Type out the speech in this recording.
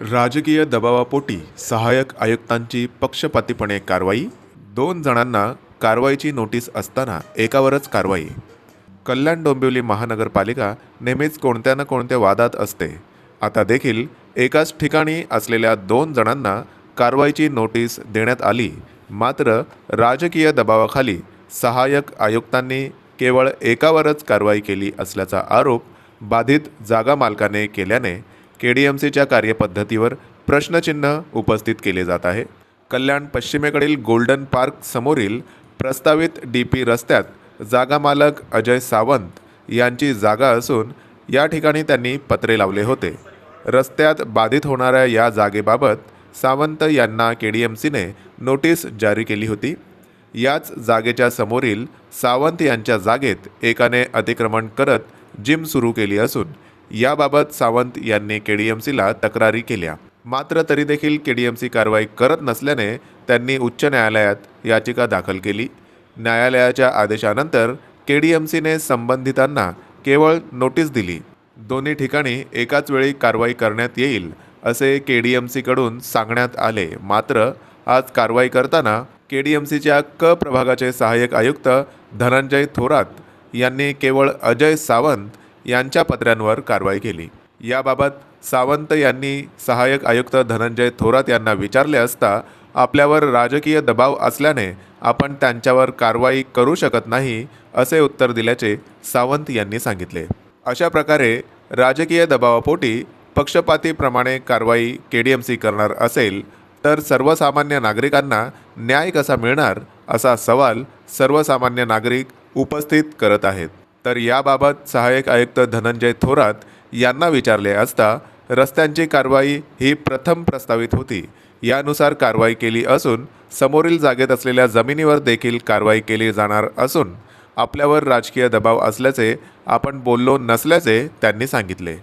राजकीय दबावापोटी सहाय्यक आयुक्तांची पक्षपातीपणे कारवाई दोन जणांना कारवाईची नोटीस असताना एकावरच कारवाई. कल्याण डोंबिवली महानगरपालिका नेहमीच कोणत्या ना कोणत्या वादात असते. आता देखील एकाच ठिकाणी असलेल्या दोन जणांना कारवाईची नोटीस देण्यात आली मात्र राजकीय दबावाखाली सहाय्यक आयुक्तांनी केवळ एकावरच कारवाई केली असल्याचा आरोप बाधित जागा मालकाने केल्याने के डी एम सीच्या कार्यपद्धतीवर प्रश्नचिन्ह उपस्थित केले जात आहे. कल्याण पश्चिमेकडील गोल्डन पार्क समोरील प्रस्तावित डी पी रस्त्यात जागा मालक अजय सावंत यांची जागा असून या ठिकाणी त्यांनी पत्रे लावले होते. रस्त्यात बाधित होणाऱ्या या जागेबाबत सावंत यांना के डी एम सीने नोटीस जारी केली होती. याच जागेच्या समोरील सावंत यांच्या जागेत एकाने अतिक्रमण करत जिम सुरू केली असून याबाबत सावंत यांनी के डी एम सीला तक्रारी केल्या. मात्र तरी देखील के डी एम सी कारवाई करत नसल्याने त्यांनी उच्च न्यायालयात याचिका दाखल केली. न्यायालयाच्या आदेशानंतर के डी एम सीने संबंधितांना केवळ नोटीस दिली. दोन्ही ठिकाणी एकाच वेळी कारवाई करण्यात येईल असे के डी एम सीकडून सांगण्यात आले. मात्र आज कारवाई करताना के डी एम सीच्या क प्रभागाचे सहाय्यक आयुक्त धनंजय थोरात यांनी केवळ अजय सावंत यांच्या पत्र्यांवर कारवाई केली. याबाबत सावंत यांनी सहाय्यक आयुक्त धनंजय थोरात यांना विचारले असता आपल्यावर राजकीय दबाव असल्याने आपण त्यांच्यावर कारवाई करू शकत नाही असे उत्तर दिल्याचे सावंत यांनी सांगितले. अशा प्रकारे राजकीय दबावापोटी पक्षपातीप्रमाणे कारवाई के डी एम सी करणार असेल तर सर्वसामान्य नागरिकांना न्याय कसा मिळणार असा सवाल सर्वसामान्य नागरिक उपस्थित करत आहेत. तर याबाबत सहाय्यक आयुक्त धनंजय थोरात यांना विचारले असता रस्त्यांची कारवाई ही प्रथम प्रस्तावित होती. यानुसार कारवाई केली असून समोरील जागेत असलेल्या जमिनीवर देखील कारवाई केली जाणार असून आपल्यावर राजकीय दबाव असल्याचे आपण बोललो नसल्याचे त्यांनी सांगितले.